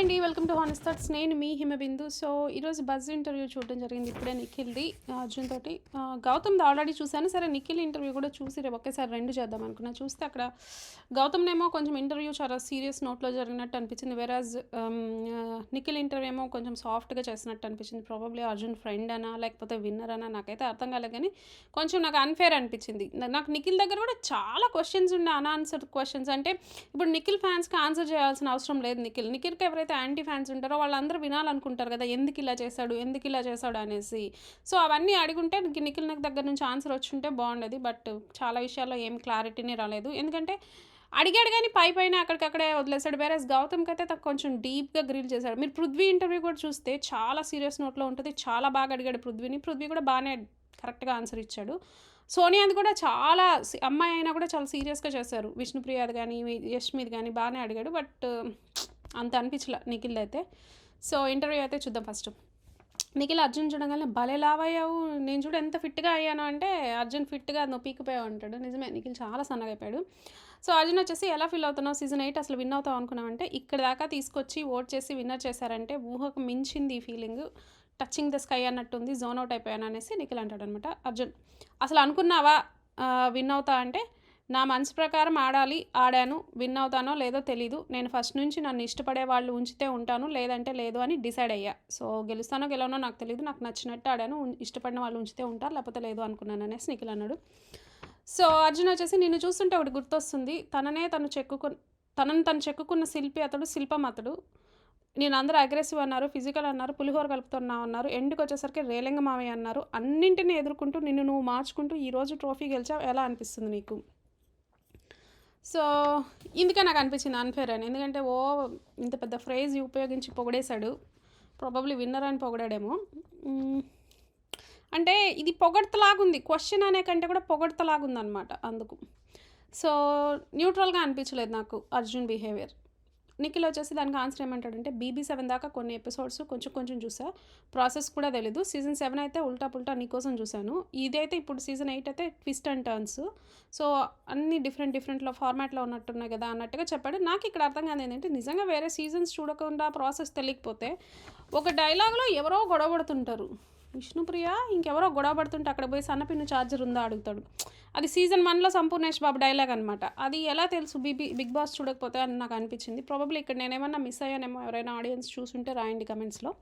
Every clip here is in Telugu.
అండి వెల్కమ్ టు హానెస్ట్ థాట్స్. నేను మీ హిమబిందు సో ఈరోజు బజ్ ఇంటర్వ్యూ చూడడం జరిగింది ఇప్పుడే నిఖిల్ది అర్జున్ తోటి. గౌతమ్ది ఆల్రెడీ చూశాను. సరే నిఖిల్ ఇంటర్వ్యూ కూడా చూసి రేపు ఒకేసారి రెండు చేద్దాం అనుకున్నా. చూస్తే అక్కడ గౌతమ్నేమో కొంచెం ఇంటర్వ్యూ చాలా సీరియస్ నోట్లో జరిగినట్టు అనిపించింది వెరాజ్ um, నిఖిల్ ఇంటర్వ్యూ ఏమో కొంచెం సాఫ్ట్గా చేసినట్టు అనిపించింది. ప్రాబబ్లీ అర్జున్ ఫ్రెండ్ అనా లేకపోతే విన్నర్ అనా నాకైతే అర్థం కాలేదు కానీ కొంచెం నాకు అన్ఫేర్ అనిపించింది. నాకు నిఖిల్ దగ్గర కూడా చాలా క్వశ్చన్స్ ఉన్నాయి అన్ఆన్సర్డ్ క్వశ్చన్స్ అంటే ఇప్పుడు నిఖిల్ ఫ్యాన్స్కి ఆన్సర్ చేయాల్సిన అవసరం లేదు నిఖిల్. నిఖిల్కి ఎవరైతే యాంటీ ఫ్యాన్స్ ఉంటారో వాళ్ళందరూ వినాలనుకుంటారు కదా ఎందుకు ఇలా చేశాడు ఎందుకు ఇలా చేశాడు అనేసి. సో అవన్నీ అడుగుంటే నిఖిల్ నాకు దగ్గర నుంచి ఆన్సర్ వచ్చి ఉంటే బాగుండేది బట్ చాలా విషయాల్లో ఏం క్లారిటీనే రాలేదు. ఎందుకంటే అడిగాడు కానీ పై పైన అక్కడికక్కడే వదిలేశాడు. వేరే గౌతమ్కి అయితే తను కొంచెం డీప్గా గ్రిల్ చేశాడు. మీరు పృథ్వీ ఇంటర్వ్యూ కూడా చూస్తే చాలా సీరియస్ నోట్లో ఉంటుంది చాలా బాగా అడిగాడు పృథ్వీని. పృథ్వీ కూడా బాగానే కరెక్ట్గా ఆన్సర్ ఇచ్చాడు. సోనియాది కూడా చాలా అమ్మాయి అయినా కూడా చాలా సీరియస్గా చేశారు. విష్ణుప్రియాది కానీ యష్మిది కానీ బాగానే అడిగాడు. బట్ అంత అనిపించలే నిఖిల్ అయితే. సో ఇంటర్వ్యూ అయితే చూద్దాం ఫస్ట్. నిఖిల్ అర్జున్ చూడగానే భలే లావ్ అయ్యావు. నేను చూడు ఎంత ఫిట్గా అయ్యాను అంటే అర్జున్ ఫిట్గా నువ్వు పీకిపోయావు అంటాడు. నిజమే నిఖిల్ చాలా సన్నగా అయిపోయాడు. సో అర్జున్ వచ్చేసి ఎలా ఫీల్ అవుతున్నావు? సీజన్ ఎయిట్ అసలు విన్ అవుతావు అనుకున్నావంటే ఇక్కడ దాకా తీసుకొచ్చి ఓట్ చేసి విన్నర్ చేశారంటే ఊహకు మించింది ఈ ఫీలింగ్. టచింగ్ ద స్కై అన్నట్టుంది జోన్ అవుట్ అయిపోయాను అనేసి నిఖిల్ అంటాడు అనమాట అర్జున్. అసలు అనుకున్నావా విన్ అవుతా అంటే నా మనసు ప్రకారం ఆడాలి ఆడాను విన్ అవుతానో లేదో తెలీదు. నేను ఫస్ట్ నుంచి నన్ను ఇష్టపడే వాళ్ళు ఉంచితే ఉంటాను లేదంటే లేదు అని డిసైడ్ అయ్యా. సో గెలుస్తానో గెలవనో నాకు తెలియదు నాకు నచ్చినట్టు ఆడాను ఇష్టపడిన వాళ్ళు ఉంచితే ఉంటారు లేకపోతే లేదు అనుకున్నాను అనేసి నిఖిల్ అన్నాడు. సో అర్జున్ వచ్చేసి నిన్ను చూస్తుంటే ఒకటి గుర్తొస్తుంది. తననే తను చెక్కుకు తనను తను చెక్కుకున్న శిల్పి అతడు శిల్పం అతడు. నేను అందరూ అగ్రెసివ్ అన్నారు ఫిజికల్ అన్నారు పులిహోర కలుపుతున్నావు అన్నారు ఎండుకు వచ్చేసరికి రేలింగ మామయ్య అన్నారు. అన్నింటినీ ఎదుర్కొంటూ నిన్ను నువ్వు మార్చుకుంటూ ఈరోజు ట్రోఫీ గెలిచావు ఎలా అనిపిస్తుంది నీకు? సో ఇందుకే నాకు అనిపించింది అన్ఫేర్ అని. ఎందుకంటే ఓ ఇంత పెద్ద ఫ్రేజ్ ఉపయోగించి పొగడేశాడు. ప్రాబబ్లీ విన్నర్ అని పొగడాడేమో. అంటే ఇది పొగడతలాగుంది. క్వశ్చన్ అనే కంటే కూడా పొగడతలాగుందనమాట అందుకు. సో న్యూట్రల్గా అనిపించలేదు నాకు అర్జున్ బిహేవియర్ నిఖిల్ వచ్చేసి దానికి ఆన్సర్ ఏమంటాడంటే బీబీ సెవెన్ దాకా కొన్ని ఎపిసోడ్స్ కొంచెం కొంచెం చూసా. ప్రాసెస్ కూడా తెలీదు. సీజన్ సెవెన్ అయితే ఉల్టా పుల్టా నీకోసం చూశాను. ఇదైతే ఇప్పుడు సీజన్ ఎయిట్ అయితే ట్విస్ట్ అండ్ టర్న్స్ సో అన్ని డిఫరెంట్ డిఫరెంట్లో ఫార్మాట్లో ఉన్నట్టున్నాయి కదా అన్నట్టుగా చెప్పాడు. నాకు ఇక్కడ అర్థం కాదు ఏంటంటే నిజంగా వేరే సీజన్స్ చూడకుండా ప్రాసెస్ తెలియకపోతే ఒక డైలాగ్లో ఎవరో గొడవ పడుతుంటారు. విష్ణుప్రియ ఇంకెవరో గొడవ పడుతుంటే అక్కడ పోయి సన్నపిన్ను ఛార్జర్ ఉందా అడుగుతాడు. అది సీజన్ వన్లో సంపూర్ణేష్ బాబు డైలాగ్ అనమాట అది ఎలా తెలుసు? బిబి బిగ్ బాస్ చూడకపోతే అని నాకు అనిపించింది. ప్రాబబ్లీ ఇక్కడ నేనేమన్నా మిస్ అయ్యానేమో ఎవరైనా ఆడియన్స్ చూసుంటే రాయండి కమెంట్స్లో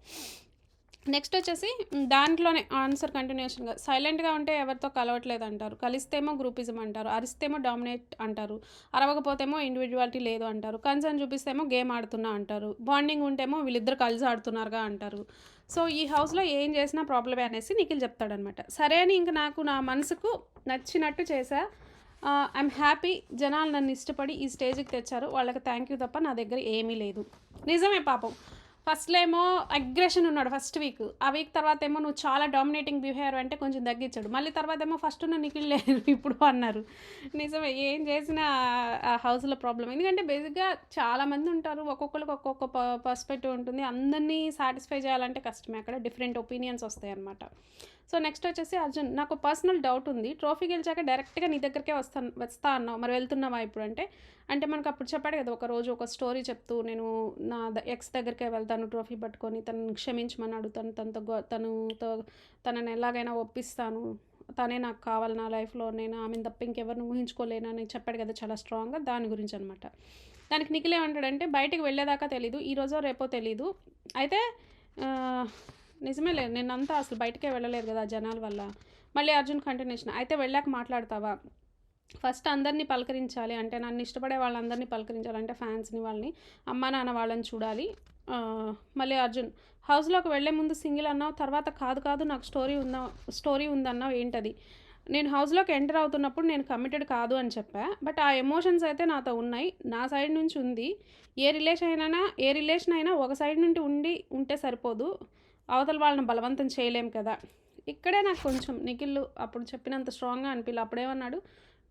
నెక్స్ట్ వచ్చేసి దాంట్లోనే ఆన్సర్ కంటిన్యూషన్గా సైలెంట్గా ఉంటే ఎవరితో కలవట్లేదు అంటారు. కలిస్తేమో గ్రూపిజం అంటారు. అరిస్తేమో డామినేట్ అంటారు. అరవకపోతేమో ఇండివిజువాలిటీ లేదు అంటారు. కన్సర్న్ చూపిస్తేమో గేమ్ ఆడుతున్నా అంటారు. బాండింగ్ ఉంటేమో వీళ్ళిద్దరు కలిసి ఆడుతున్నారుగా అంటారు. సో ఈ హౌస్లో ఏం చేసినా ప్రాబ్లమే అనేసి నిఖిల్ చెప్తాడనమాట సరే అని ఇంక నాకు నా మనసుకు నచ్చినట్టు చేశా. ఐఎమ్ హ్యాపీ జనాలు నన్ను ఇష్టపడి ఈ స్టేజ్కి తెచ్చారు. వాళ్ళకి థ్యాంక్ యూ తప్ప నా దగ్గర ఏమీ లేదు. నిజమే పాపం. ఫస్ట్లో ఏమో అగ్రెషన్ ఉన్నాడు ఫస్ట్ వీక్ ఆ వీక్ తర్వాత ఏమో నువ్వు చాలా డామినేటింగ్ బిహేవియర్ అంటే కొంచెం తగ్గించాడు. మళ్ళీ తర్వాత ఏమో ఫస్ట్ నువ్వు నిఖిల్ లేదు ఇప్పుడు అన్నారు. నిజమే ఏం చేసినా ఆ హౌస్లో ప్రాబ్లం ఎందుకంటే బేసిక్గా చాలామంది ఉంటారు ఒక్కొక్కరికి ఒక్కొక్క పర్స్పెక్టివ్ ఉంటుంది. అందరినీ సాటిస్ఫై చేయాలంటే కష్టమే. అక్కడ డిఫరెంట్ ఒపీనియన్స్ వస్తాయి అన్నమాట సో నెక్స్ట్ వచ్చేసి అర్జున్ నాకు పర్సనల్ డౌట్ ఉంది. ట్రోఫీ గెలిచాక డైరెక్ట్గా నీ దగ్గరికే వస్తాను వస్తా అన్నావు. మరి వెళ్తున్నావా ఇప్పుడు అంటే? అంటే మనకు అప్పుడు చెప్పాడు కదా ఒక రోజు ఒక స్టోరీ చెప్తూ నేను నా ఎక్స్ దగ్గరికే వెళ్తాను ట్రోఫీ పట్టుకొని తనను క్షమించమని అడుగుతాను తనతో గో- తనని ఎలాగైనా ఒప్పిస్తాను. తనే నాకు కావాలి నా లైఫ్లో నేను ఆమెను తప్ప ఇంకెవరిని ఊహించుకోలేనని చెప్పాడు కదా చాలా స్ట్రాంగ్గా దాని గురించి అనమాట దానికి నిఖిల్ ఏమంటాడంటే బయటికి వెళ్ళేదాకా తెలీదు ఈరోజో రేపో తెలీదు. అయితే నిజమే లేదు నిన్నంతా అసలు బయటకే వెళ్ళలేదు కదా జనాల వల్ల. మళ్ళీ అర్జున్ కంటిన్యూషన్ అయితే వెళ్ళాక మాట్లాడతావా? ఫస్ట్ అందరినీ పలకరించాలి అంటే నన్ను ఇష్టపడే వాళ్ళందరినీ పలకరించాలి అంటే ఫ్యాన్స్ని వాళ్ళని అమ్మ నాన్న వాళ్ళని చూడాలి. మళ్ళీ అర్జున్ హౌస్లోకి వెళ్ళే ముందు సింగిల్ అన్నావు తర్వాత కాదు కాదు నాకు స్టోరీ ఉందా స్టోరీ ఉందన్నావు ఏంటది? నేను హౌస్లోకి ఎంటర్ అవుతున్నప్పుడు నేను కమిటెడ్ కాదు అని చెప్పా బట్ ఆ ఎమోషన్స్ అయితే నాతో ఉన్నాయి. నా సైడ్ నుంచి ఉంది. ఏ రిలేషన్ అయినా ఏ రిలేషన్ అయినా ఒక సైడ్ నుండి ఉండి ఉంటే సరిపోదు. అవతల వాళ్ళని బలవంతం చేయలేం కదా. ఇక్కడే నాకు కొంచెం నిఖిల్ అప్పుడు చెప్పినంత స్ట్రాంగ్గా అనిపించలే అప్పుడేమన్నాడు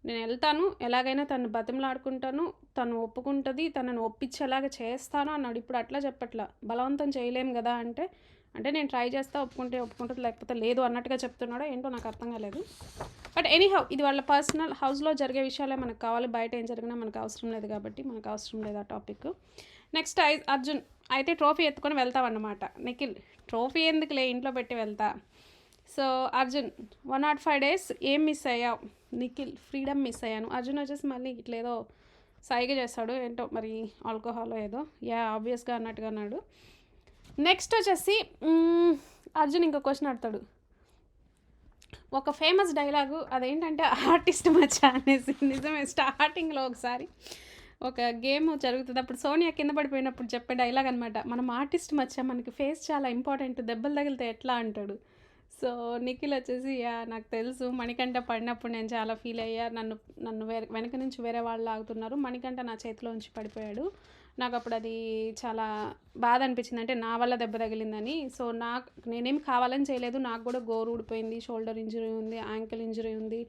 నేను వెళ్తాను ఎలాగైనా తను బతిమలాడుకుంటాను తను ఒప్పుకుంటుంది తనను ఒప్పించేలాగా చేస్తాను అన్నాడు. ఇప్పుడు అట్లా చెప్పట్లా. బలవంతం చేయలేం కదా అంటే అంటే నేను ట్రై చేస్తా ఒప్పుకుంటే ఒప్పుకుంటుంది లేకపోతే లేదు అన్నట్టుగా చెప్తున్నాడో ఏంటో నాకు అర్థం కాలేదు. బట్ ఎనీహౌ ఇది వాళ్ళ పర్సనల్ హౌస్లో జరిగే విషయాలే మనకు కావాలి. బయట ఏం జరిగినా మనకు అవసరం లేదు కాబట్టి మనకు అవసరం లేదు ఆ టాపిక్ నెక్స్ట్ ఐ అర్జున్ అయితే ట్రోఫీ ఎత్తుకొని వెళ్తావన్నమాట. నిఖిల్ ట్రోఫీ ఎందుకులే ఇంట్లో పెట్టి వెళ్తా? So Arjun one not five days ఏం మిస్ అయ్యావు? నిఖిల్ ఫ్రీడమ్ మిస్ అయ్యాను. అర్జున్ వచ్చేసి మళ్ళీ ఇట్లా ఏదో సైగ చేస్తాడు ఏంటో మరి ఆల్కహాల్ ఏదో. యా ఆబ్వియస్గా అన్నట్టుగా అన్నాడు. నెక్స్ట్ వచ్చేసి అర్జున్ ఇంకో క్వశ్చన్ అడతాడు ఒక ఫేమస్ డైలాగు అదేంటంటే ఆర్టిస్ట్ మచ్చా అనేసి నిజమే స్టార్టింగ్లో ఒకసారి. ఒక గేమ్ జరుగుతుంది. అప్పుడు సోనియా కింద పడిపోయినప్పుడు చెప్పే డైలాగ్ అనమాట మనం ఆర్టిస్ట్ మచ్చా మనకి ఫేస్ చాలా ఇంపార్టెంట్ దెబ్బలు తగిలితే ఎట్లా అంటాడు. సో నిఖిల్ వచ్చేసి యా నాకు తెలుసు. మణికంఠ పడినప్పుడు నేను చాలా ఫీల్ అయ్యా. నన్ను నన్ను వేరే వెనక నుంచి వేరే వాళ్ళు లాగుతున్నారు మణికంఠ నా చేతిలోంచి పడిపోయాడు. నాకు అప్పుడు అది చాలా బాధ అనిపించింది. అంటే నా వల్ల దెబ్బ తగిలిందని. సో నాకు నేనేం కావాలని చేయలేదు. నాకు కూడా గోరు ఊడిపోయింది. షోల్డర్ ఇంజరీ ఉంది యాంకిల్ ఇంజరీ ఉంది.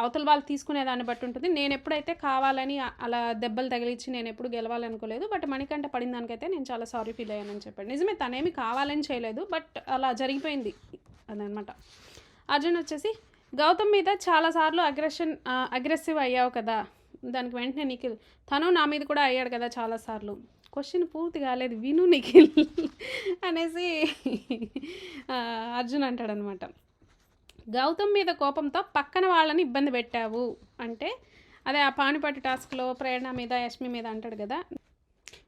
అవతల వాళ్ళు తీసుకునే దాన్ని బట్టి ఉంటుంది. నేను ఎప్పుడైతే కావాలని అలా దెబ్బలు తగిలించి నేను ఎప్పుడు గెలవాలనుకోలేదు బట్ మణికంఠ పడిన దానికైతే నేను చాలా సారీ ఫీల్ అయ్యానని చెప్పాడు. నిజమే తనేమి కావాలని చేయలేదు బట్ అలా జరిగిపోయింది అదనమాట. అర్జున్ వచ్చేసి గౌతమ్ మీద చాలాసార్లు అగ్రెషన్ అగ్రెసివ్ అయ్యావు కదా దానికి వెంటనే నిఖిల్ తను నా మీద కూడా అయ్యాడు కదా చాలాసార్లు క్వశ్చన్ పూర్తి కాలేదు విను నిఖిల్ అనేసి అర్జున్ అంటాడనమాట. గౌతమ్ మీద కోపంతో పక్కన వాళ్ళని ఇబ్బంది పెట్టావు. అంటే అదే ఆ పానిపట్టు టాస్క్లో ప్రేరణ మీద యష్మి మీద అంటాడు కదా.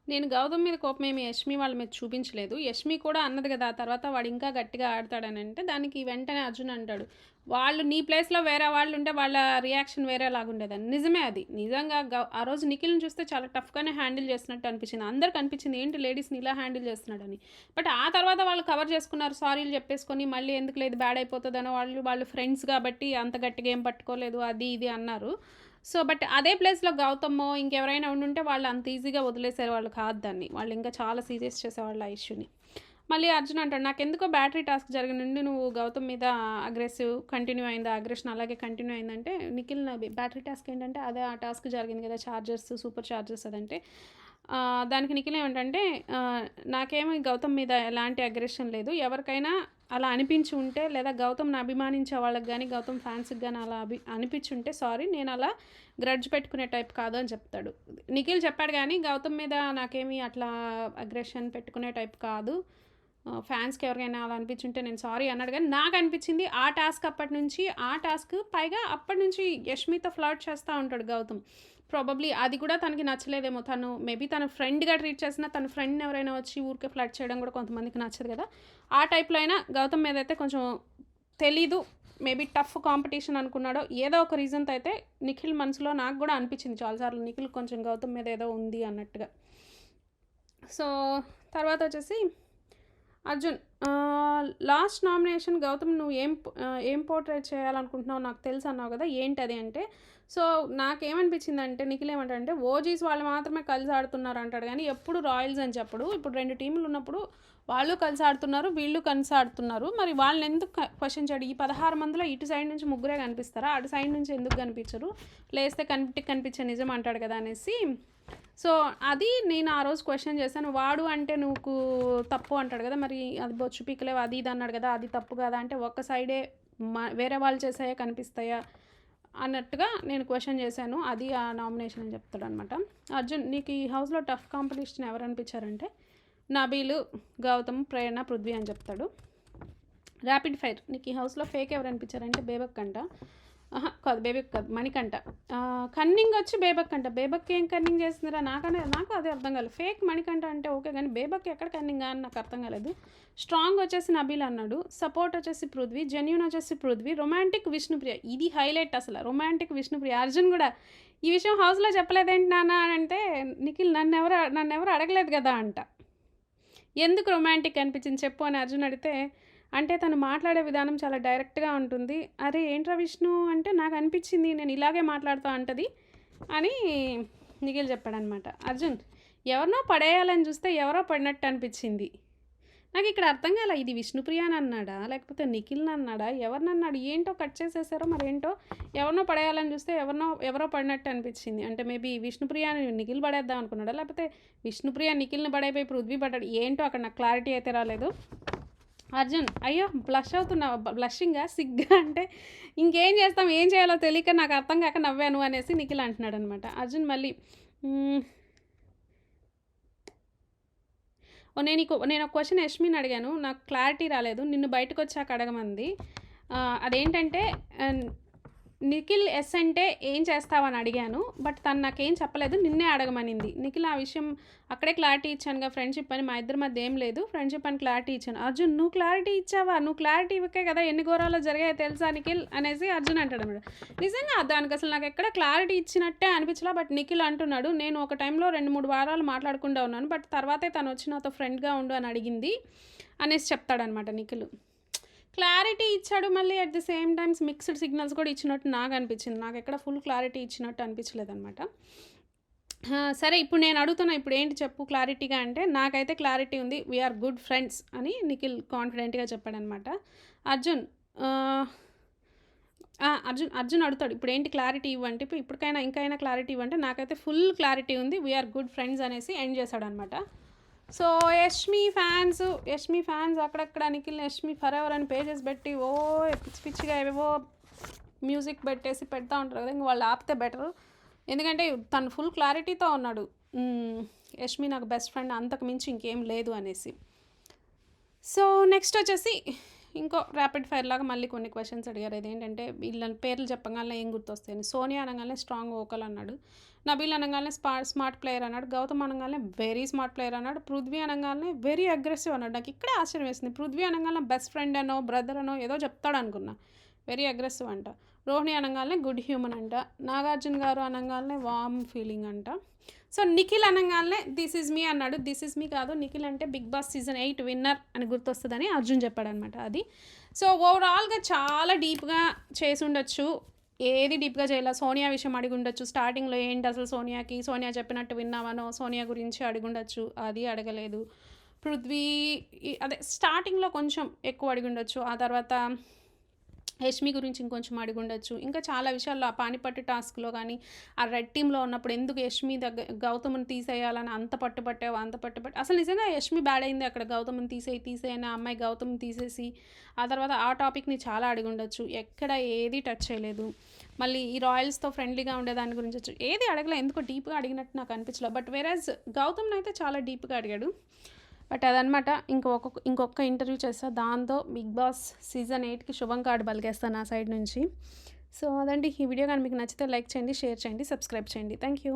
నేను గౌతమ్ మీద కోపం ఏమి యష్మి వాళ్ళ మీద చూపించలేదు. యష్మి కూడా అన్నది కదా ఆ తర్వాత వాడు ఇంకా గట్టిగా ఆడతాడని అంటే దానికి వెంటనే అర్జున్ అంటాడు. వాళ్ళు నీ ప్లేస్లో వేరే వాళ్ళు ఉంటే వాళ్ళ రియాక్షన్ వేరేలాగుండేదని నిజమే అది. నిజంగా గౌ ఆ రోజు నిఖిల్ని చూస్తే చాలా టఫ్గానే హ్యాండిల్ చేసినట్టు అనిపించింది. అందరికి అనిపించింది ఏంటి లేడీస్ని ఇలా హ్యాండిల్ చేస్తున్నాడని? బట్ ఆ తర్వాత వాళ్ళు కవర్ చేసుకున్నారు సారీలు చెప్పేసుకొని మళ్ళీ ఎందుకు లేదు బ్యాడ్ అయిపోతుందనో వాళ్ళు వాళ్ళు ఫ్రెండ్స్ కాబట్టి అంత గట్టిగా ఏం పట్టుకోలేదు అది ఇది అన్నారు. సో బట్ అదే ప్లేస్లో గౌతమ్మో ఇంకెవరైనా ఉండుంటే వాళ్ళు అంత ఈజీగా వదిలేసారు వాళ్ళు కాదు దాన్ని. వాళ్ళు ఇంకా చాలా సీరియస్ చేసేవాళ్ళు ఆ ఇష్యూని. మళ్ళీ అర్జున్ అంటాడు నాకు ఎందుకో బ్యాటరీ టాస్క్ జరిగిన నుండి నువ్వు గౌతమ్ మీద అగ్రెసివ్ కంటిన్యూ అయింది? అగ్రెషన్ అలాగే కంటిన్యూ అయిందంటే నిఖిల్ బ్యాటరీ టాస్క్ ఏంటంటే అదే ఆ టాస్క్ జరిగింది కదా చార్జర్స్ సూపర్ చార్జర్స్ అదంటే. దానికి నిఖిల్ ఏమంటంటే ఆ, నాకేమీ గౌతమ్ మీద ఎలాంటి అగ్రెషన్ లేదు. ఎవరికైనా అలా అనిపించి ఉంటే లేదా గౌతమ్ని అభిమానించే వాళ్ళకి కానీ గౌతమ్ ఫ్యాన్స్కి కానీ అలా అభి అనిపించి ఉంటే సారీ నేను అలా గ్రడ్జ్ పెట్టుకునే టైప్ కాదు అని చెప్తాడు. నిఖిల్ చెప్పాడు కానీ గౌతమ్ మీద నాకేమీ అట్లా అగ్రెషన్ పెట్టుకునే టైప్ కాదు. ఫ్యాన్స్కి ఎవరికైనా అలా అనిపించుంటే నేను సారీ అన్నాడు కానీ నాకు అనిపించింది ఆ టాస్క్ అప్పటి నుంచి ఆ టాస్క్ పైగా అప్పటి నుంచి యష్మితో ఫ్లర్ట్ చేస్తూ ఉంటాడు గౌతమ్. ప్రాబబ్లీ అది కూడా తనకి నచ్చలేదేమో. తను మేబీ తన ఫ్రెండ్గా ట్రీట్ చేసినా తన ఫ్రెండ్ ఎవరైనా వచ్చి ఊరికే ఫ్లడ్ చేయడం కూడా కొంతమందికి నచ్చదు కదా. ఆ టైప్లో అయినా గౌతమ్ మీద అయితే కొంచెం తెలీదు. మేబీ టఫ్ కాంపిటీషన్ అనుకున్నాడో ఏదో ఒక రీజన్తో అయితే నిఖిల్ మనసులో నాకు కూడా అనిపించింది చాలాసార్లు. నిఖిల్ కొంచెం గౌతమ్ మీద ఏదో ఉంది అన్నట్టుగా. సో తర్వాత వచ్చేసి అర్జున్ లాస్ట్ నామినేషన్ గౌతమ్ నువ్వు ఏం ఏం పోర్ట్రేట్ చేయాలనుకుంటున్నావు నాకు తెలుసు అన్నావు కదా. ఏంటి అది అంటే సో నాకేమనిపించిందంటే నిఖిల్ ఏమంటాడంటే ఓజీస్ వాళ్ళు మాత్రమే కలిసి ఆడుతున్నారు అంటాడు. కానీ ఎప్పుడు రాయల్స్ అని చెప్పడు. ఇప్పుడు రెండు టీంలు ఉన్నప్పుడు వాళ్ళు కలిసి ఆడుతున్నారు వీళ్ళు కలిసి ఆడుతున్నారు. మరి వాళ్ళని ఎందుకు క్వశ్చన్ చేయడు? ఈ పదహారు మందిలో ఇటు సైడ్ నుంచి ముగ్గురే కనిపిస్తారా? అటు సైడ్ నుంచి ఎందుకు కనిపించరు? లేస్తే కనిపి కనిపించే నిజం అంటాడు కదా అనేసి. సో అది నేను ఆ రోజు క్వశ్చన్ చేశాను. వాడు అంటే నువ్వు తప్పు అంటాడు కదా మరి. అది బొచ్చు పీకలేవు అది ఇది అన్నాడు కదా అది తప్పు కదా? అంటే ఒక్క సైడే మా వేరే వాళ్ళు చేసాయా కనిపిస్తాయా? అన్నట్టుగా నేను క్వశ్చన్ చేశాను. అది ఆ నామినేషన్ అని చెప్తాడు అనమాట అర్జున్ నీకు ఈ హౌస్లో టఫ్ కాంపిటీషన్ ఎవరు అనిపించారంటే నబీలు గౌతమ్ ప్రేరణ పృథ్వీ అని చెప్తాడు. ర్యాపిడ్ ఫైర్ నీకు ఈ హౌస్లో ఫేక్ ఎవరు అనిపించారంటే బేబక్ అంట. కాదు బేబక్ కాదు మణికంట కన్నింగ్ వచ్చి బేబక్ అంట బేబక్ ఏం కన్నింగ్ చేస్తుందిరా నాకనే నాకు అదే అర్థం కాలేదు. ఫేక్ మణికంట అంటే ఓకే కానీ బేబక్ ఎక్కడ కన్నింగ్ అని నాకు అర్థం కాలేదు. స్ట్రాంగ్ వచ్చేసి నబీల్ అన్నాడు. సపోర్ట్ వచ్చేసి పృథ్వీ. జెన్యున్ వచ్చేసి పృథ్వీ. రొమాంటిక్ విష్ణుప్రియ. ఇది హైలైట్ అసలు. రొమాంటిక్ విష్ణుప్రియ. అర్జున్ కూడా ఈ విషయం హౌస్లో చెప్పలేదేంటి నాన్న అని అంటే నిఖిల్ నన్ను ఎవరు నన్ను ఎవరు అడగలేదు కదా అంట. ఎందుకు రొమాంటిక్ అనిపించింది? చెప్పు అని అర్జున్ అడిగితే అంటే తను మాట్లాడే విధానం చాలా డైరెక్ట్గా ఉంటుంది. అరే ఏంట్రా విష్ణు? అంటే నాకు అనిపించింది నేను ఇలాగే మాట్లాడుతా అంటది అని నిఖిల్ చెప్పాడనమాట. అర్జున్ ఎవరినో పడేయాలని చూస్తే ఎవరో పడినట్టు అనిపించింది. నాకు ఇక్కడ అర్థం కాలే ఇది విష్ణుప్రియ అని అన్నాడా లేకపోతే నిఖిల్ అన్నాడా? ఎవరినన్నాడు ఏంటో కట్ చేసేసారో మరి ఏంటో? ఎవరినో పడేయాలని చూస్తే ఎవరినో ఎవరో పడినట్టు అనిపించింది. అంటే మేబీ విష్ణుప్రియని నిఖిల్ పడేద్దాం అనుకున్నాడా? లేకపోతే విష్ణుప్రియ నిఖిల్ని పడైపోయి పృథ్వీ పడ్డాడు? ఏంటో అక్కడ నాకు క్లారిటీ అయితే రాలేదు. అర్జున్ అయ్యో బ్లష్ అవుతున్నావు? బ్లషింగా సిగ్గా అంటే ఇంకేం చేస్తాం? ఏం చేయాలో తెలియక నాకు అర్థం కాక నవ్వాను అనేసి నిఖిల్ అంటున్నాడు అనమాట అర్జున్ మళ్ళీ ఓ నేను నీకు నేను ఒక క్వశ్చన్ యష్మిని అడిగాను. నాకు క్లారిటీ రాలేదు. నిన్ను బయటకు వచ్చాక అడగమంది అదేంటంటే నిఖిల్ ఎస్ అంటే ఏం చేస్తావని అడిగాను బట్ తను నాకేం చెప్పలేదు నిన్నే అడగమనింది. నిఖిల్ ఆ విషయం అక్కడే క్లారిటీ ఇచ్చానుగా ఫ్రెండ్షిప్ అని మా ఇద్దరి మధ్య ఏం లేదు ఫ్రెండ్షిప్ అని క్లారిటీ ఇచ్చాను. అర్జున్ నువ్వు క్లారిటీ ఇచ్చావా? నువ్వు క్లారిటీ ఇవ్వకే కదా ఎన్ని ఘోరాలు జరిగాయో తెలుసా నిఖిల్? అనేసి అర్జున్ అంటాడు అనమాట నిజంగా దానికి అసలు నాకు ఎక్కడ క్లారిటీ ఇచ్చినట్టే అనిపించలా బట్ నిఖిల్ అంటున్నాడు నేను ఒక టైంలో రెండు మూడు వారాలు మాట్లాడకుండా ఉన్నాను బట్ తర్వాతే తను వచ్చి నాతో ఫ్రెండ్గా ఉండు అని అడిగింది అనేసి చెప్తాడనమాట నిఖిల్. క్లారిటీ ఇచ్చాడు మళ్ళీ at the same times mixed signals కూడా ఇచ్చినట్టు నాకు అనిపించింది. నాకు ఎక్కడ ఫుల్ క్లారిటీ ఇచ్చినట్టు అనిపించలేదు అనమాట సరే ఇప్పుడు నేను అడుగుతున్నా ఇప్పుడు ఏంటి చెప్పు క్లారిటీగా అంటే నాకైతే క్లారిటీ ఉంది వీఆర్ గుడ్ ఫ్రెండ్స్ అని నిఖిల్ కాన్ఫిడెంట్గా చెప్పాడనమాట అర్జున్ అర్జున్ అర్జున్ అడుగుతాడు ఇప్పుడు ఏంటి క్లారిటీ ఇవ్వంటే ఇప్పుడు ఇప్పటికైనా ఇంకైనా క్లారిటీ ఇవ్వంటే నాకైతే ఫుల్ క్లారిటీ ఉంది వీఆర్ గుడ్ ఫ్రెండ్స్ అనేసి ఎండ్ చేశాడు అనమాట so Yashmi fans Yashmi fans అక్కడక్కడ నిఖిల్ యష్మి ఫర్ ఎవర్ అని పేజెస్ పెట్టి ఓ పిచ్చి పిచ్చిగా ఏవేవో మ్యూజిక్ పెట్టేసి పెడతా ఉంటారు కదా ఇంక వాళ్ళు ఆపితే బెటర్ ఎందుకంటే తను ఫుల్ క్లారిటీతో ఉన్నాడు. యష్మి నాకు బెస్ట్ ఫ్రెండ్ అంతకు మించి ఇంకేం లేదు అనేసి. సో నెక్స్ట్ వచ్చేసి ఇంకో ర్యాపిడ్ ఫైర్ లాగా మళ్ళీ కొన్ని క్వశ్చన్స్ అడిగారు. అదేంటంటే వీళ్ళ పేర్లు చెప్పగానే ఏం గుర్తొస్తాయని. సోనియా అనగానే స్ట్రాంగ్ ఓకల్ అన్నాడు. నబీల్ అనగానే స్పా స్మార్ట్ ప్లేయర్ అన్నాడు. గౌతమ్ అనగానే వెరీ స్మార్ట్ ప్లేయర్ అన్నాడు. పృథ్వీ అనగానే వెరీ అగ్రెసివ్ అన్నాడు. నాకు ఇక్కడే ఆశ్చర్యం వేసింది. పృథ్వీ అనగానే బెస్ట్ ఫ్రెండ్ అనో బ్రదర్ అనో ఏదో చెప్తాడు అనుకున్నా వెరీ అగ్రెసివ్ అంట. రోహిణి అనగానే గుడ్ హ్యూమన్ అంట. నాగార్జున గారు అనగానే వామ్ ఫీలింగ్ అంట. సో నిఖిల్ అనగానే దిస్ ఇస్ మీ అన్నాడు. దిస్ ఇస్ మీ కాదు నిఖిల్ అంటే Bigg Boss season eight winner అని గుర్తొస్తుందని అర్జున్ చెప్పాడనమాట అది. సో ఓవరాల్గా చాలా డీప్గా చేసి ఉండొచ్చు ఏది డీప్గా చేయాలి. సోనియా విషయం అడిగి ఉండొచ్చు స్టార్టింగ్లో ఏంటి అసలు సోనియాకి? సోనియా చెప్పినట్టు విన్నామనో సోనియా గురించి అడిగి ఉండొచ్చు అది అడగలేదు. పృథ్వీ అదే స్టార్టింగ్లో కొంచెం ఎక్కువ అడిగి ఉండొచ్చు ఆ తర్వాత యష్మి గురించి ఇంకొంచెం అడిగి ఉండొచ్చు ఇంకా చాలా విషయాల్లో ఆ పానిపట్టు టాస్క్లో కానీ ఆ రెడ్ టీంలో ఉన్నప్పుడు ఎందుకు యష్మి దగ్గర గౌతమ్ని తీసేయాలని అంత పట్టుపట్టావు అంత పట్టుపట్టు అసలు నిజంగా యష్మి బ్యాడ్ అయింది అక్కడ గౌతమ్ని తీసేయి తీసేయని ఆ అమ్మాయి గౌతమ్ని తీసేసి ఆ తర్వాత ఆ టాపిక్ని చాలా అడిగి ఉండొచ్చు ఎక్కడ ఏది టచ్ చేయలేదు. మళ్ళీ ఈ రాయల్స్తో ఫ్రెండ్లీగా ఉండే దాని గురించి వచ్చు ఏది అడగలే ఎందుకో డీప్గా అడిగినట్టు నాకు అనిపించలేదు బట్ వేరాజ్ గౌతమ్ని అయితే చాలా డీప్గా అడిగాడు. బట్ అదనమాట ఇంకొక ఇంకొక ఇంటర్వ్యూ చేస్తా. దాంతో బిగ్ బాస్ సీజన్ ఎయిట్కి శుభం కార్డు బలిగేస్తాను నా సైడ్ నుంచి. సో అదండి ఈ వీడియో కానీ మీకు నచ్చితే లైక్ చేయండి షేర్ చేయండి సబ్స్క్రైబ్ చేయండి. Thank you